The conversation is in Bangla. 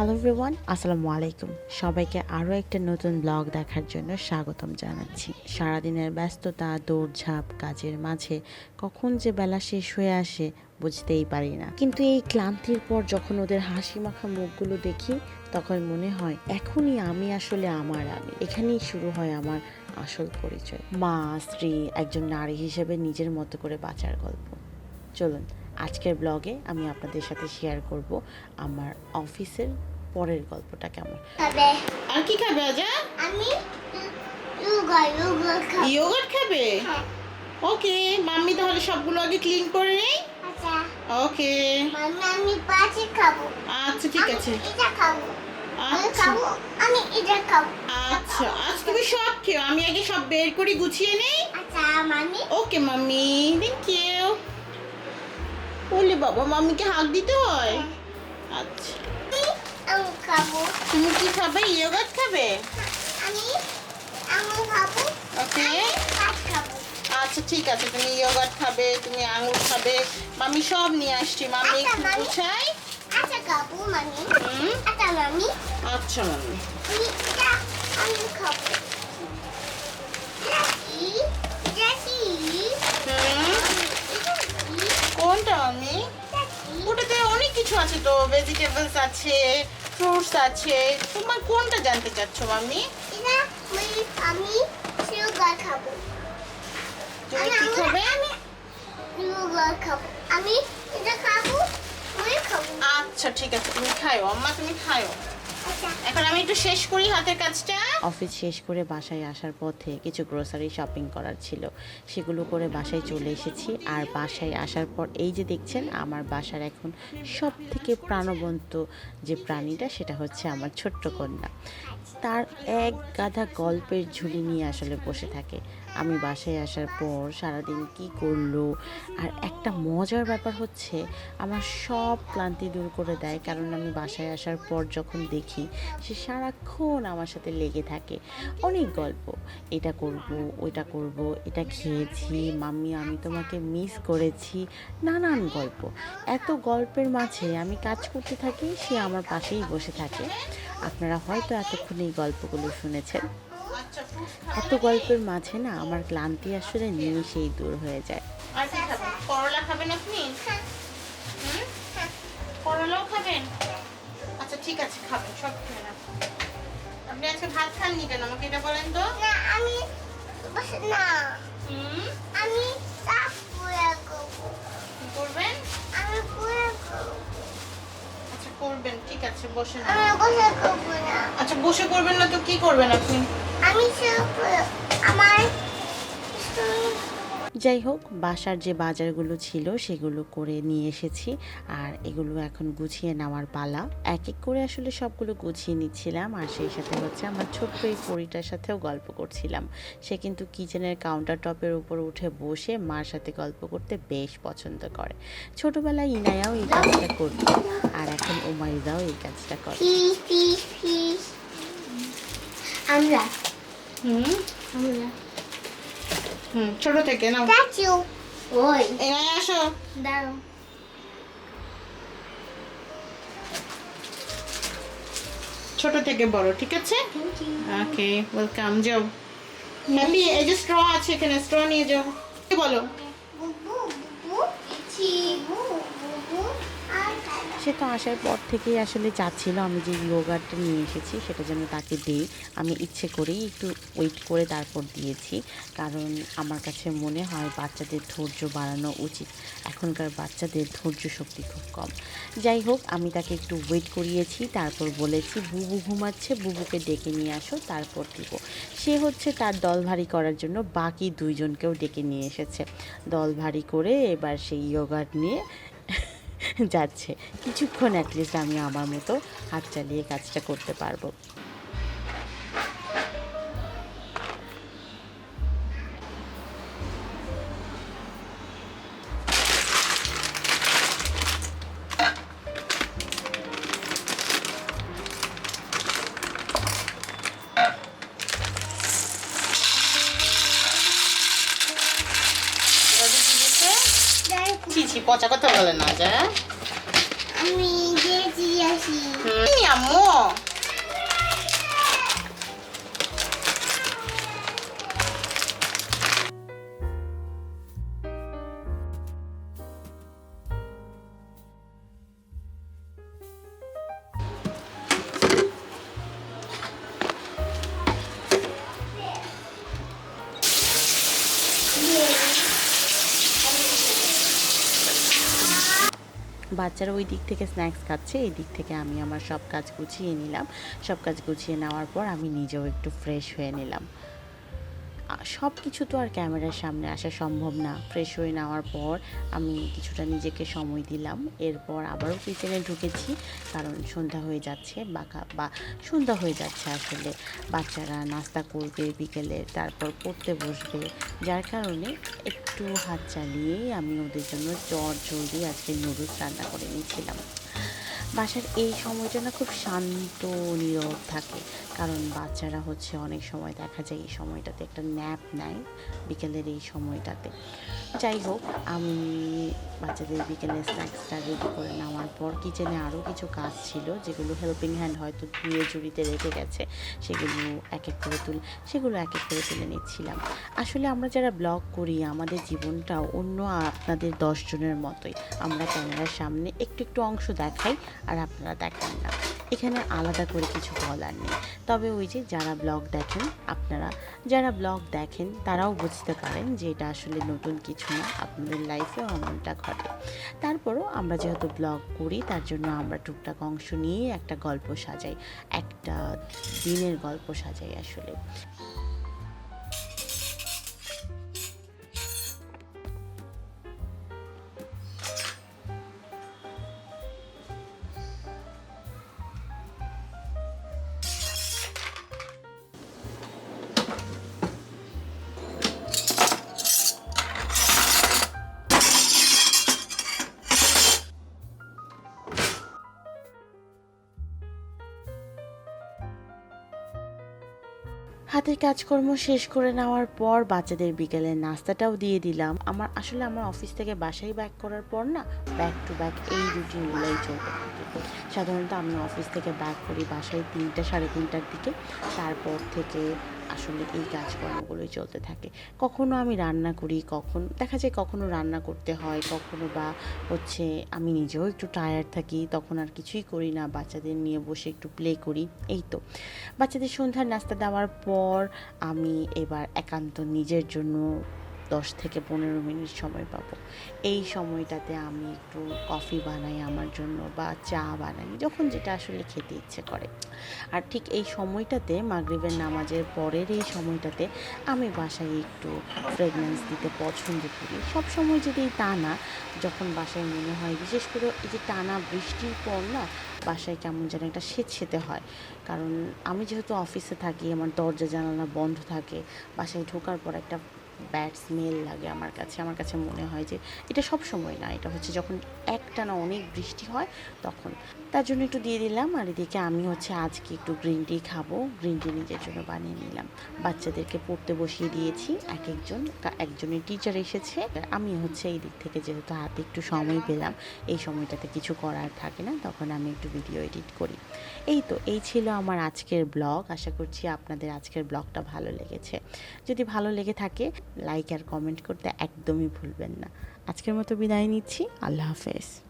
হ্যালো এভরিওয়ান আসসালামু আলাইকুম সবাইকে আরও একটা নতুন ব্লগ দেখার জন্য স্বাগতম জানাচ্ছি। সারাদিনের ব্যস্ততা, দৌড়ঝাঁপ, কাজের মাঝে কখন যে বেলা শেষ হয়ে আসে বুঝতেই পারি না। কিন্তু এই ক্লান্তির পর যখন ওদের হাসি মাখা মুখগুলো দেখি, তখন মনে হয়, এখনই আমি আসলে আমার আমি। এখানেই শুরু হয় আমার আসল পরিচয়। মা, স্ত্রী, একজন নারী হিসেবে নিজের মতো করে বাঁচার গল্প। চলুন, আজকের ব্লগে আমি আপনাদের সাথে শেয়ার করব আমার অফিসের পরের গল্পটা কেমন? খাবে। আর কি খাবে আজা আমি ইয়োগা ইয়োগা ইয়োগার্ট খাবে? হ্যাঁ। ওকে মাম্মি তাহলে সবগুলো আগে ক্লিন করে নেই? আচ্ছা। ওকে। মামি আমি পাঁচই খাব। আচ্ছা ঠিক আছে। এটা খাব। আমি আচ্ছা। এটা খাব। আচ্ছা আজ তুমি সব খেও আমি আগে সব বের করে গুছিয়ে নেই? আচ্ছা মামি ওকে মাম্মি। থ্যাংক ইউ বলে বাবা মাম্মিকে হাত দিতে হয়। আচ্ছা। আমি খাব। তুমি কি খাবে? ইয়োগার্ট খাবে? আমি আমি খাব। ওকে। আচ্ছা ঠিক আছে। তুমি ইয়োগার্ট খাবে তুমি আঙুর খাবে। মামি সব নিয়ে আসছি। মামি আচ্ছা, একটু। গুছাই। আচ্ছা খাব মামি। হুম। আচ্ছা মামি। আচ্ছা মামি। আমি খাব। কোনটা আমি ওটাতে অনেক কিছু আছে তো। ভেজিটেবলস আছে ফ্রুটস আছে। তোমার কোনটা জানতে চাচ্ছ মামি এটা আমি সুগার খাব। তুমি কি খাবে? আমি ইয়োগা খাব। আমি এটা খাব আচ্ছা ঠিক আছে তুমি খাইও আম্মা তুমি আচ্ছা এখন আমি একটু শেষ করি হাতের কাজটা। অফিস শেষ করে বাসায় আসার পথে কিছু গ্রোসারি শপিং করার ছিল। সেগুলো করে বাসায় চলে এসেছি। আর বাসায় আসার পর এই যে দেখছেন, আমার বাসার এখন সব থেকে প্রাণবন্ত যে প্রাণীটা, সেটা হচ্ছে আমার ছোট্ট কন্যা। তার এক গাধা গল্পের ঝুলি নিয়ে আসলে বসে থাকে। আমি বাসায় আসার পর সারাদিন কি করল? আর একটা মজার ব্যাপার হচ্ছে, আমার সব ক্লান্তি দূর করে দেয়। কারণ আমি বাসায় আসার পর যখন দেখি, সে সারাক্ষণ আমার সাথে লেগে থাকে। অনেক গল্প, এটা করব, ওইটা করব, এটা খেয়েছি, মাম্মি, আমি তোমাকে মিস করেছি। নানান গল্প। এত গল্পের মাঝে আমি কাজ করতে থাকি, সে আমার পাশেই বসে থাকে। আপনারা হয়তো এতক্ষণ এই গল্পগুলো শুনেছেন। এত গল্পের মাঝে না আমার ক্লান্তি আসলে নিমিশেই দূর হয়ে যায়। আর করলা খাবেন আপনি? হুম? করলাও খাবেন? আচ্ছা ঠিক আছে খাবেন সব খেয়ে নেন। আপনি আজকে ভাত খাননি কেন? আমাকে এটা বলেন তো। না আমি না। হুম? আমি সাপ পুরা করব কি করবেন আমি পুরা করব আচ্ছা করবেন ঠিক আছে বসে না। বসে করব না। আচ্ছা বসে করবেন না তো কি করবেন আপনি? আমি আমার যাই হোক বাসার যে বাজারগুলো ছিল সেগুলো করে নিয়ে এসেছি আর এগুলো এখন গুছিয়ে নেওয়ার পালা। এক এক করে আসলে সবগুলো গুছিয়ে নিচ্ছিলাম আর সেই সাথে হচ্ছে আমার ছোট্ট এই পরিটার সাথেও গল্প করছিলাম। সে কিন্তু কিচেনের কাউন্টার টপের উপর উঠে বসে মার সাথে গল্প করতে বেশ পছন্দ করে। ছোটবেলায় ইনায়াও এই কাজটা করতো আর এখন উমাইদাও এই কাজটা করে। আমরা। হুম? আমরা। হুম ছোট থেকে নাও। স্ট্যাচু ওই। এখানে আসো। দাঁড়াও। ছোট থেকে বড় ঠিক আছে? ওকে ওয়েলকাম যাও। হ্যাপি এই যে স্ট্র আছে এখানে স্ট্র নিয়ে যাও। কি বলো বুবু বুবু ইচি বুবু বুবু আর দাদা সে তো আসার পর থেকেই আসলে চাচ্ছিল আমি যে ইয়োগাটা নিয়ে এসেছি, সেটা যেন তাকে দিই। আমি ইচ্ছে করেই একটু ওয়েট করে তারপর দিয়েছি, কারণ আমার কাছে মনে হয় বাচ্চাদের ধৈর্য বাড়ানো উচিত। এখনকার বাচ্চাদের ধৈর্য শক্তি খুব কম। যাই হোক, আমি তাকে একটু ওয়েট করিয়েছি, তারপর বলেছি, বুবু ঘুমাচ্ছে, বুবুকে ডেকে নিয়ে আসো, তারপর দিব। সে হচ্ছে তার দল ভারী করার জন্য বাকি দুইজনকেও ডেকে নিয়ে এসেছে। দল ভারী করে এবার সেই ইয়োগাট নিয়ে যাচ্ছে। কিছুক্ষণ অ্যাটলিস্ট আমি আমার মতো হাত চালিয়ে কাজটা করতে পারব। পচা কথা বলে না, যা। আমি গেছি আসি এই আম্মু বাচ্চারা ওই দিক থেকে স্ন্যাক্স খাচ্ছে, এই দিক থেকে আমি আমার সব কাজ গুছিয়ে নিলাম। সব কাজ গুছিয়ে নেওয়ার পর আমি নিজেও একটু ফ্রেশ হয়ে নিলাম। সব কিছু তো আর ক্যামেরার সামনে আসা সম্ভব না। ফ্রেশ হয়ে নেওয়ার পর আমি কিছুটা নিজেকে সময় দিলাম। এরপর আবারও কিচেনে ঢুকেছি, কারণ সন্ধ্যা হয়ে যাচ্ছে বা কা- বা সন্ধ্যা হয়ে যাচ্ছে আসলে। বাচ্চারা নাস্তা করবে বিকেলে, তারপর পড়তে বসবে। যার কারণে একটু হাত চালিয়েই আমি ওদের জন্য চট জলদি আজকে নুডলস রান্না করে নিয়েছিলাম। বাসার এই সময়টা না খুব শান্ত, নীরব থাকে। কারণ বাচ্চারা হচ্ছে অনেক সময় দেখা যায় এই সময়টাতে একটা ন্যাপ নেয়, বিকেলের এই সময়টাতে। যাই হোক, আমি বাচ্চাদের বিকেলে স্ন্যাক্সটা রেডি করে নেওয়ার পর কিচেনে আরও কিছু কাজ ছিল, যেগুলো হেল্পিং হ্যান্ড হয়তো ধুয়ে জুড়িতে রেখে গেছে, সেগুলো এক এক করে তুলে, সেগুলো এক এক করে তুলে নিচ্ছিলাম। আসলে আমরা যারা ব্লগ করি, আমাদের জীবনটা অন্য আপনাদের দশজনের মতোই। আমরা ক্যামেরার সামনে একটু একটু অংশ দেখাই আর আপনারা দেখেন না। এখানে আলাদা করে কিছু বলার নেই। তবে ওই যে যারা ব্লগ দেখেন, আপনারা যারা ব্লগ দেখেন, তারাও বুঝতে পারেন যে এটা আসলে নতুন কিছু না, আপনাদের লাইফেও এমনটা ঘটে। তারপরও আমরা যেহেতু ব্লগ করি, তার জন্য আমরা টুকটাক অংশ নিয়ে একটা গল্প সাজাই। একটা দিনের গল্প সাজাই আসলে। হাতের কাজকর্ম শেষ করে নেওয়ার পর বাচ্চাদের বিকেলের নাস্তাটাও দিয়ে দিলাম। আমার আসলে আমার অফিস থেকে বাসায় ব্যাক করার পর না ব্যাক টু ব্যাক এই রুটিনগুলোই চলতে থাকে। সাধারণত আমি অফিস থেকে ব্যাক করি বাসায় তিনটা, সাড়ে তিনটার দিকে। তারপর থেকে আসলে এই কাজকর্মগুলোই চলতে থাকে। কখনো আমি রান্না করি, কখন, দেখা যায় কখনো রান্না করতে হয়, কখনো বা হচ্ছে আমি নিজেও একটু টায়ার্ড থাকি, তখন আর কিছুই করি না, বাচ্চাদের নিয়ে বসে একটু প্লে করি, এই তো। বাচ্চাদের সন্ধ্যার নাস্তা দেওয়ার পর আমি এবার একান্ত নিজের জন্য দশ থেকে পনেরো মিনিট সময় পাবো। এই সময়টাতে আমি একটু কফি বানাই আমার জন্য বা চা বানাই, যখন যেটা আসলে খেতে ইচ্ছে করে। আর ঠিক এই সময়টাতে, মাগরিবের নামাজের পরের এই সময়টাতে আমি বাসায় একটু ফ্রেগনেন্স দিতে পছন্দ করি। সব সময় যদি তা না, যখন বাসায় মনে হয়, বিশেষ করে এই যে টানা বৃষ্টির পর না, বাসায় কেমন যেন একটা সেতে হয়। কারণ আমি যেহেতু অফিসে থাকি, আমার দরজা জানালা বন্ধ থাকে, বাসায় ঢোকার পর একটা ব্যাড স্মেল লাগে আমার কাছে আমার কাছে মনে হয় যে এটা সব সময় না, এটা হচ্ছে যখন একটানা অনেক বৃষ্টি হয় তখন। তার জন্য একটু দিয়ে দিলাম। আর এদিকে আমি হচ্ছে আজকে একটু গ্রিন টি খাব। গ্রিন টি নিজের জন্য বানিয়ে নিলাম। বাচ্চাদেরকে পড়তে বসিয়ে দিয়েছি। এক একজন একজনের টিচার এসেছে। আমি হচ্ছে এই দিক থেকে যেহেতু হাতে একটু সময় পেলাম, এই সময়টাতে কিছু করার থাকে না, তখন আমি একটু ভিডিও এডিট করি। এই তো, এই ছিল আমার আজকের ব্লগ আশা করছি আপনাদের আজকের ব্লগটা ভালো লেগেছে। যদি ভালো লেগে থাকে লাইক আর কমেন্ট করতে একদমই ভুলবেন না। আজকের মতো বিদায় নিচ্ছি। আল্লাহ হাফেজ।